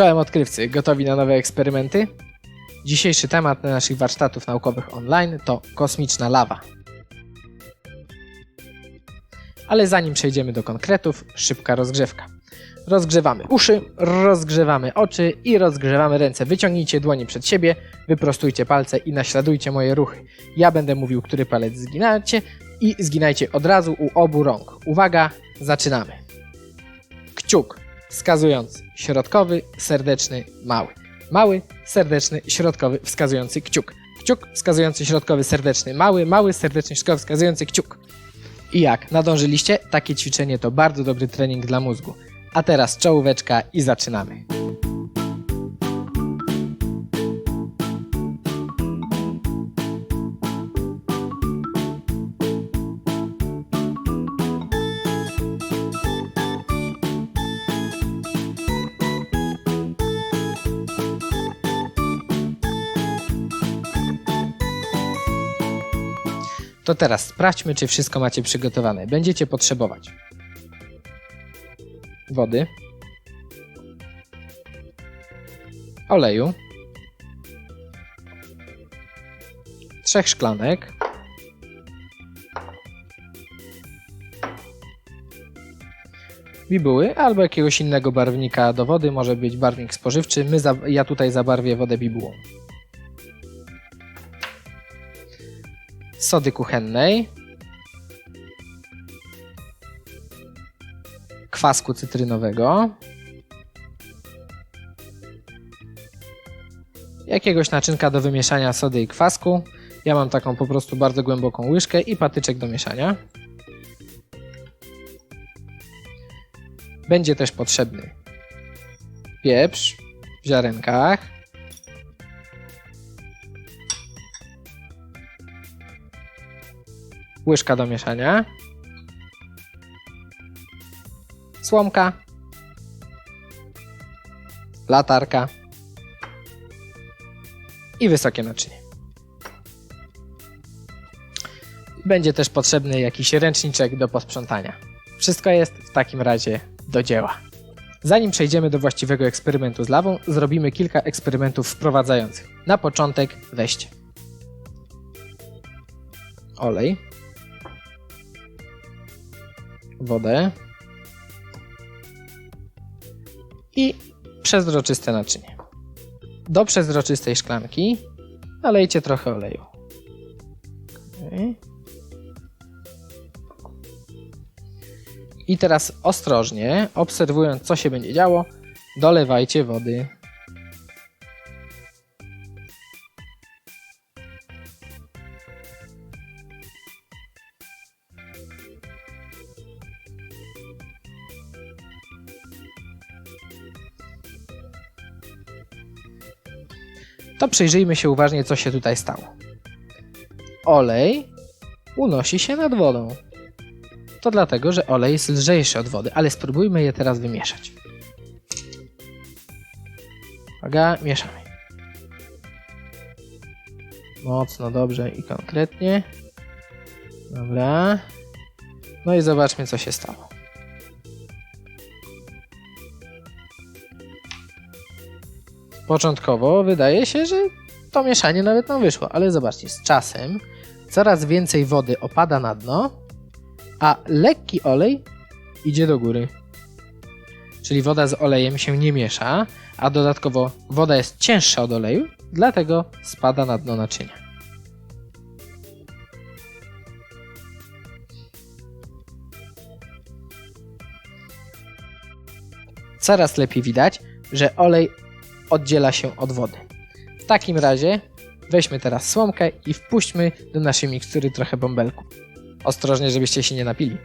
Czołem odkrywcy, gotowi na nowe eksperymenty? Dzisiejszy temat naszych warsztatów naukowych online to kosmiczna lawa. Ale zanim przejdziemy do konkretów, szybka rozgrzewka. Rozgrzewamy uszy, rozgrzewamy oczy i rozgrzewamy ręce. Wyciągnijcie dłonie przed siebie, wyprostujcie palce i naśladujcie moje ruchy. Ja będę mówił, który palec zginacie i zginajcie od razu u obu rąk. Uwaga, zaczynamy. Kciuk wskazujący środkowy, serdeczny, mały. Mały, serdeczny, środkowy, wskazujący kciuk. Kciuk wskazujący środkowy, serdeczny, mały, mały, serdeczny, środkowy, wskazujący kciuk. I jak nadążyliście, takie ćwiczenie to bardzo dobry trening dla mózgu. A teraz czołóweczka i zaczynamy. To teraz sprawdźmy, czy wszystko macie przygotowane. Będziecie potrzebować wody, oleju, trzech szklanek, bibuły albo jakiegoś innego barwnika do wody, może być barwnik spożywczy. My za, ja tutaj zabarwię wodę bibułą. Sody kuchennej, kwasku cytrynowego, jakiegoś naczynka do wymieszania sody i kwasku. Ja mam taką po prostu bardzo głęboką łyżkę i patyczek do mieszania. Będzie też potrzebny pieprz w ziarenkach, łyżka do mieszania, słomka, latarka i wysokie naczynie. Będzie też potrzebny jakiś ręczniczek do posprzątania. Wszystko jest w takim razie do dzieła. Zanim przejdziemy do właściwego eksperymentu z lawą, zrobimy kilka eksperymentów wprowadzających. Na początek weźcie olej, wodę i przezroczyste naczynie. Do przezroczystej szklanki nalejcie trochę oleju. I teraz ostrożnie, obserwując co się będzie działo, dolewajcie wody. To przyjrzyjmy się uważnie, co się tutaj stało. Olej unosi się nad wodą. To dlatego, że olej jest lżejszy od wody, ale spróbujmy je teraz wymieszać. Uwaga, mieszamy. Mocno, dobrze i konkretnie. Dobra. No i zobaczmy, co się stało. Początkowo wydaje się, że to mieszanie nawet nam wyszło, ale zobaczcie, z czasem coraz więcej wody opada na dno, a lekki olej idzie do góry. Czyli woda z olejem się nie miesza, a dodatkowo woda jest cięższa od oleju, dlatego spada na dno naczynia. Coraz lepiej widać, że olej oddziela się od wody. W takim razie weźmy teraz słomkę i wpuśćmy do naszej mikstury trochę bąbelku. Ostrożnie, żebyście się nie napili.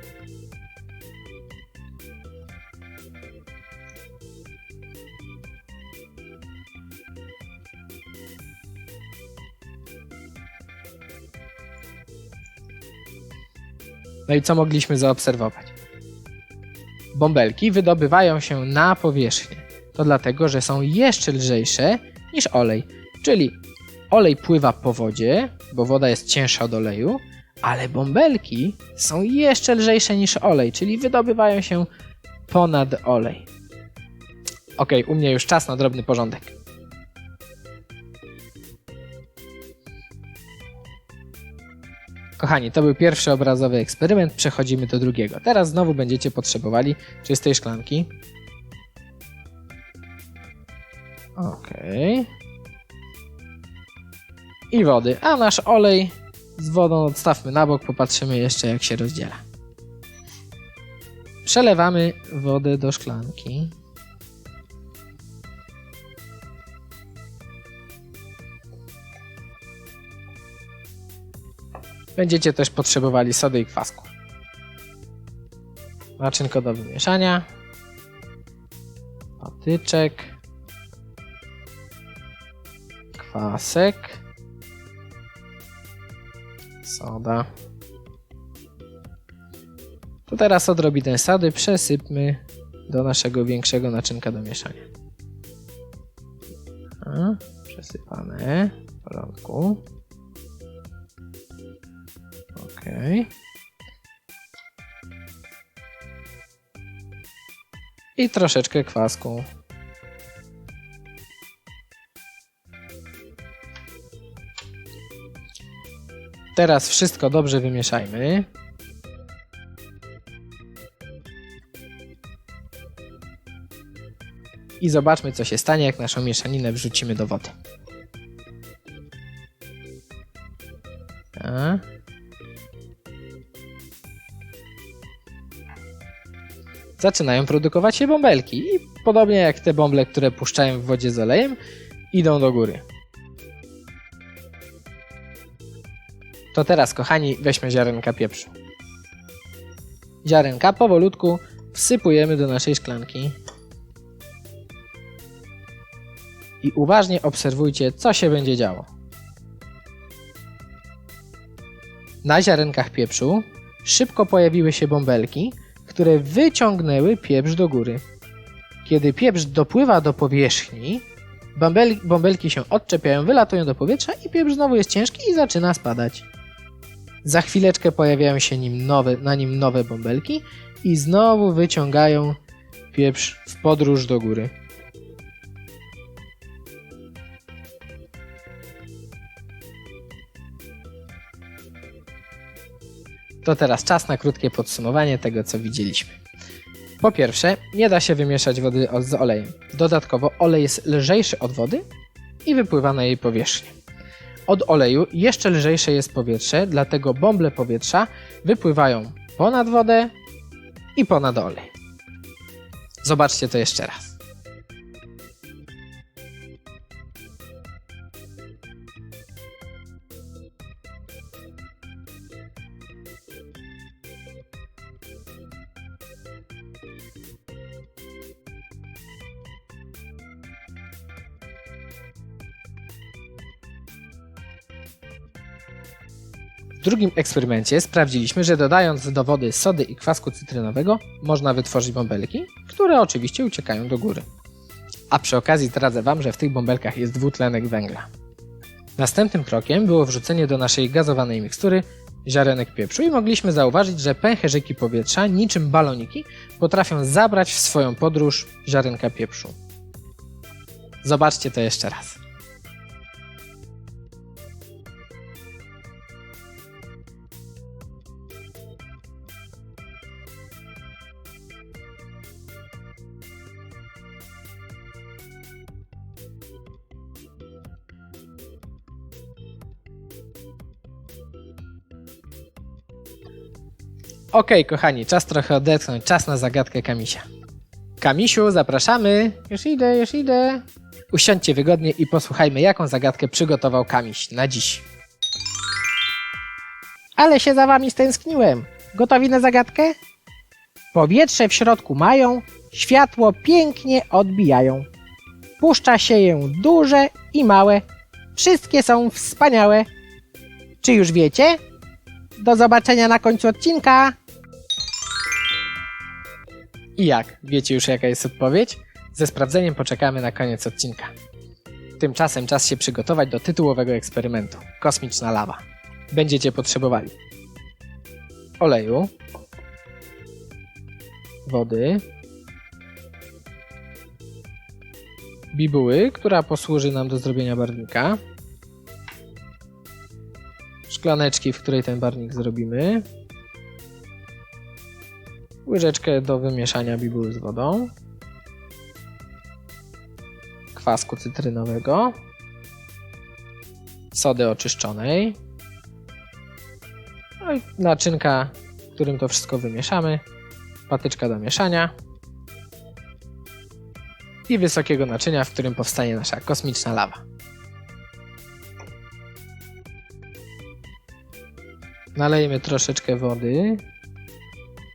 No i co mogliśmy zaobserwować? Bąbelki wydobywają się na powierzchnię. To dlatego, że są jeszcze lżejsze niż olej. Czyli olej pływa po wodzie, bo woda jest cięższa od oleju, ale bąbelki są jeszcze lżejsze niż olej, czyli wydobywają się ponad olej. Ok, u mnie już czas na drobny porządek. Kochani, to był pierwszy obrazowy eksperyment, przechodzimy do drugiego. Teraz znowu będziecie potrzebowali czystej szklanki. Ok. I wody, a nasz olej z wodą odstawmy na bok, popatrzymy jeszcze jak się rozdziela. Przelewamy wodę do szklanki. Będziecie też potrzebowali sody i kwasku. Naczynko do wymieszania. Patyczek. Kwasek. Soda. To teraz odrobinę sody przesypmy do naszego większego naczynka do mieszania. A, przesypane. W porządku. Ok. I troszeczkę kwasku. Teraz wszystko dobrze wymieszajmy. I zobaczmy, co się stanie, jak naszą mieszaninę wrzucimy do wody. A. Zaczynają produkować się bąbelki i podobnie jak te bąble, które puszczają w wodzie z olejem, idą do góry. To teraz, kochani, weźmy ziarenka pieprzu. Ziarenka powolutku wsypujemy do naszej szklanki. I uważnie obserwujcie, co się będzie działo. Na ziarenkach pieprzu szybko pojawiły się bąbelki, które wyciągnęły pieprz do góry. Kiedy pieprz dopływa do powierzchni, bąbel, bąbelki się odczepiają, wylatują do powietrza i pieprz znowu jest ciężki i zaczyna spadać. Za chwileczkę pojawiają się nim nowe, na nim nowe bąbelki i znowu wyciągają pieprz w podróż do góry. To teraz czas na krótkie podsumowanie tego, co widzieliśmy. Po pierwsze, nie da się wymieszać wody z olejem. Dodatkowo olej jest lżejszy od wody i wypływa na jej powierzchnię. Od oleju jeszcze lżejsze jest powietrze, dlatego bąble powietrza wypływają ponad wodę i ponad olej. Zobaczcie to jeszcze raz. Drugim eksperymencie sprawdziliśmy, że dodając do wody sody i kwasku cytrynowego można wytworzyć bąbelki, które oczywiście uciekają do góry. A przy okazji zdradzę Wam, że w tych bąbelkach jest dwutlenek węgla. Następnym krokiem było wrzucenie do naszej gazowanej mikstury ziarenek pieprzu i mogliśmy zauważyć, że pęcherzyki powietrza, niczym baloniki, potrafią zabrać w swoją podróż ziarenka pieprzu. Zobaczcie to jeszcze raz. Okej, kochani, czas trochę odetchnąć, czas na zagadkę Kamisia. Kamisiu, zapraszamy. Już idę, już idę. Usiądźcie wygodnie i posłuchajmy, jaką zagadkę przygotował Kamiś na dziś. Ale się za wami stęskniłem. Gotowi na zagadkę? Powietrze w środku mają, światło pięknie odbijają. Puszcza się je duże i małe. Wszystkie są wspaniałe. Czy już wiecie? Do zobaczenia na końcu odcinka. I jak? Wiecie już jaka jest odpowiedź? Ze sprawdzeniem poczekamy na koniec odcinka. Tymczasem czas się przygotować do tytułowego eksperymentu. Kosmiczna lawa. Będziecie potrzebowali oleju, wody, bibuły, która posłuży nam do zrobienia barwnika. Szklaneczki, w której ten barwnik zrobimy. Łyżeczkę do wymieszania bibuły z wodą. Kwasku cytrynowego. Sody oczyszczonej. No i naczynka, w którym to wszystko wymieszamy. Patyczka do mieszania. I wysokiego naczynia, w którym powstanie nasza kosmiczna lawa. Nalejemy troszeczkę wody.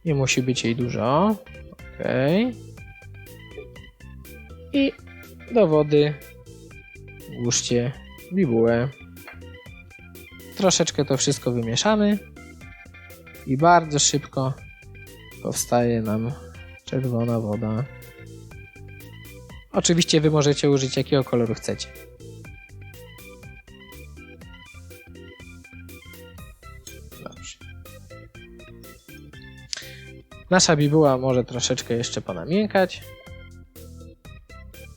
Nie musi być jej dużo. Ok. I do wody włóżcie bibułę. Troszeczkę to wszystko wymieszamy i bardzo szybko powstaje nam czerwona woda. Oczywiście wy możecie użyć jakiego koloru chcecie. Nasza bibuła może troszeczkę jeszcze ponamiękać.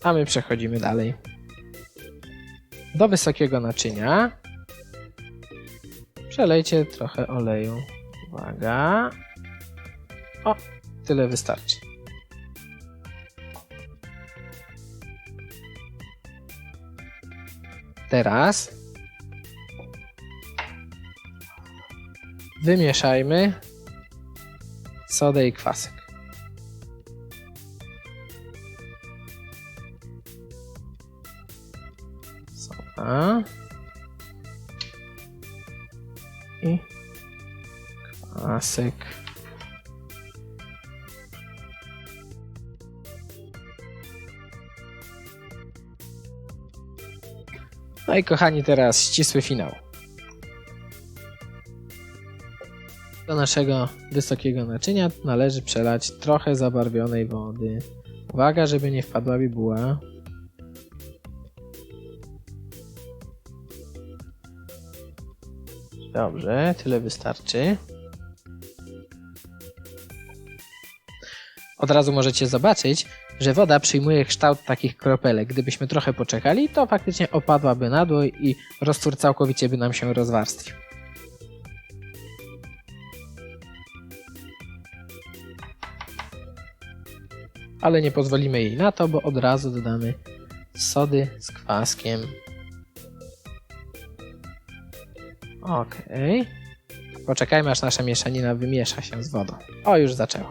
A my przechodzimy dalej. Do wysokiego naczynia przelejcie trochę oleju. Uwaga. O, tyle wystarczy. Teraz wymieszajmy sodę i kwasek. Soda i kwasek. No i kochani, teraz ścisły finał. Do naszego wysokiego naczynia należy przelać trochę zabarwionej wody. Uwaga, żeby nie wpadła bibuła. Dobrze, tyle wystarczy. Od razu możecie zobaczyć, że woda przyjmuje kształt takich kropelek. Gdybyśmy trochę poczekali, to faktycznie opadłaby na dół i roztwór całkowicie by nam się rozwarstwił. Ale nie pozwolimy jej na to, bo od razu dodamy sody z kwaskiem. Okej. Poczekajmy aż nasza mieszanina wymiesza się z wodą. O, już zaczęło.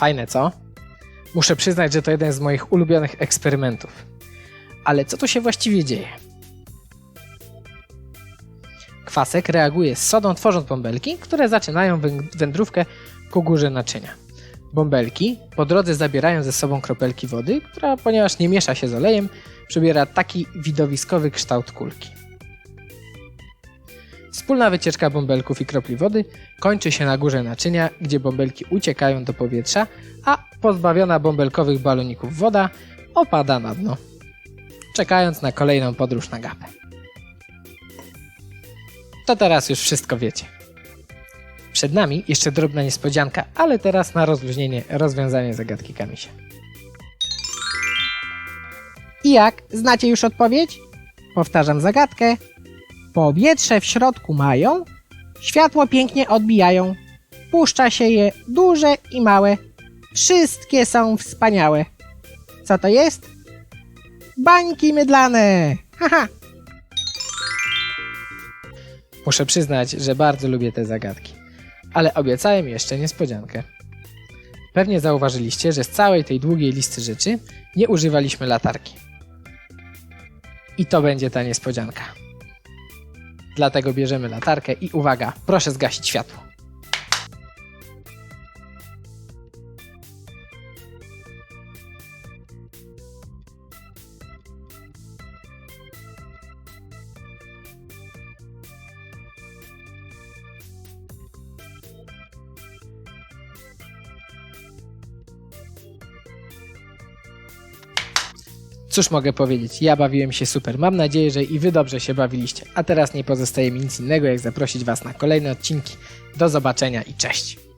Fajne, co? Muszę przyznać, że to jeden z moich ulubionych eksperymentów. Ale co tu się właściwie dzieje? Kwasek reaguje z sodą, tworząc bąbelki, które zaczynają wędrówkę ku górze naczynia. Bąbelki po drodze zabierają ze sobą kropelki wody, która, ponieważ nie miesza się z olejem, przybiera taki widowiskowy kształt kulki. Wspólna wycieczka bąbelków i kropli wody kończy się na górze naczynia, gdzie bąbelki uciekają do powietrza, a pozbawiona bąbelkowych baloników woda opada na dno, czekając na kolejną podróż na gapę. To teraz już wszystko wiecie. Przed nami jeszcze drobna niespodzianka, ale teraz na rozluźnienie rozwiązanie zagadki Kamisia. I jak? Znacie już odpowiedź? Powtarzam zagadkę. Powietrze w środku mają, światło pięknie odbijają. Puszcza się je duże i małe. Wszystkie są wspaniałe. Co to jest? Bańki mydlane! Haha! Muszę przyznać, że bardzo lubię te zagadki. Ale obiecałem jeszcze niespodziankę. Pewnie zauważyliście, że z całej tej długiej listy rzeczy nie używaliśmy latarki. I to będzie ta niespodzianka. Dlatego bierzemy latarkę i uwaga, proszę zgasić światło. Cóż mogę powiedzieć, ja bawiłem się super. Mam nadzieję, że i wy dobrze się bawiliście. A teraz nie pozostaje mi nic innego, jak zaprosić was na kolejne odcinki. Do zobaczenia i cześć!